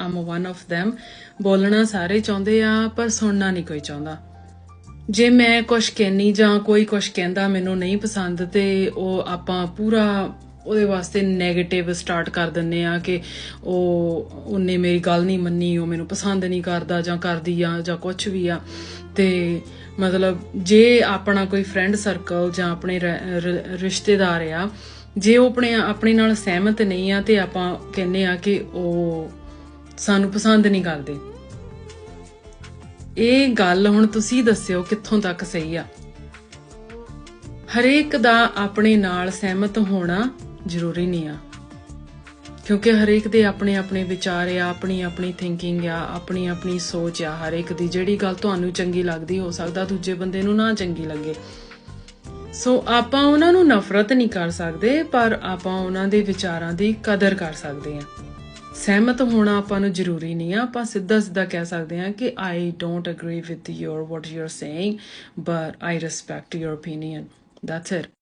Aam one of them. ਬੋਲਣਾ ਸਾਰੇ ਚਾਹੁੰਦੇ ਆ, ਪਰ ਸੁਣਨਾ ਨਹੀਂ ਕੋਈ ਚਾਹੁੰਦਾ। ਜੇ ਮੈਂ ਕੁਝ ਕਹਿਨੀ ਜਾਂ ਕੋਈ ਕੁਝ ਕਹਿੰਦਾ ਮੈਨੂੰ ਨਹੀਂ ਪਸੰਦ, ਤੇ ਉਹ ਆਪਾਂ ਪੂਰਾ ਉਹਦੇ ਵਾਸਤੇ 네ਗੇਟਿਵ ਸਟਾਰਟ ਕਰ ਦਿੰਨੇ ਆ ਕਿ ਉਹ, ਉਹਨੇ ਮੇਰੀ ਗੱਲ ਨਹੀਂ ਮੰਨੀ, ਉਹ ਮੈਨੂੰ ਪਸੰਦ ਨਹੀਂ ਕਰਦਾ ਜਾਂ ਕਰਦੀ ਆ ਜਾਂ ਕੁਝ ਵੀ ਆ। ਤੇ ਮਤਲਬ ਜੇ ਆਪਣਾ ਕੋਈ ਫਰੈਂਡ ਸਰਕਲ ਜਾਂ ਆਪਣੇ ਰਿਸ਼ਤੇਦਾਰ ਆ, ਜੇ ਉਹ ਆਪਣੇ ਆਪਣੇ ਨਾਲ ਸਹਿਮਤ ਨਹੀਂ ਆ, ਤੇ ਆਪਾਂ ਕਹਿੰਨੇ ਆ ਕਿ ਉਹ ਸਾਨੂੰ ਪਸੰਦ ਨਹੀਂ ਕਰਦੇ। ਇਹ ਗੱਲ ਹੁਣ ਤੁਸੀਂ ਦੱਸਿਓ ਕਿੱਥੋਂ ਤੱਕ ਸਹੀ ਆ। ਹਰੇਕ ਦਾ ਆਪਣੇ ਨਾਲ ਸਹਿਮਤ ਹੋਣਾ ਜ਼ਰੂਰੀ ਨਹੀਂ ਆ। ਕਿਉਂਕਿ ਹਰੇਕ ਦੇ ਆਪਣੇ ਆਪਣੇ ਵਿਚਾਰ ਆ, ਆਪਣੀ ਆਪਣੀ ਥਿੰਕਿੰਗ ਆ, ਆਪਣੀ ਆਪਣੀ ਸੋਚ ਆ। ਹਰੇਕ ਦੀ ਜਿਹੜੀ ਗੱਲ ਤੁਹਾਨੂੰ ਚੰਗੀ ਲੱਗਦੀ ਹੋ ਸਕਦਾ, ਦੂਜੇ ਬੰਦੇ ਨੂੰ ਨਾ ਚੰਗੀ ਲੱਗੇ। ਸੋ ਆਪਾਂ ਉਹਨਾਂ ਨੂੰ ਨਫ਼ਰਤ ਨਹੀਂ ਕਰ ਸਕਦੇ, ਪਰ ਆਪਾਂ ਉਹਨਾਂ ਦੇ ਵਿਚਾਰਾਂ ਦੀ ਕਦਰ ਕਰ ਸਕਦੇ ਹਾਂ ਸਹਿਮਤ ਹੋਣਾ ਆਪਾਂ ਨੂੰ ਜ਼ਰੂਰੀ ਨਹੀਂ ਆ। ਆਪਾਂ ਸਿੱਧਾ ਸਿੱਧਾ ਕਹਿ ਸਕਦੇ ਹਾਂ ਕਿ I don't agree with your what you are saying but I respect your opinion that's it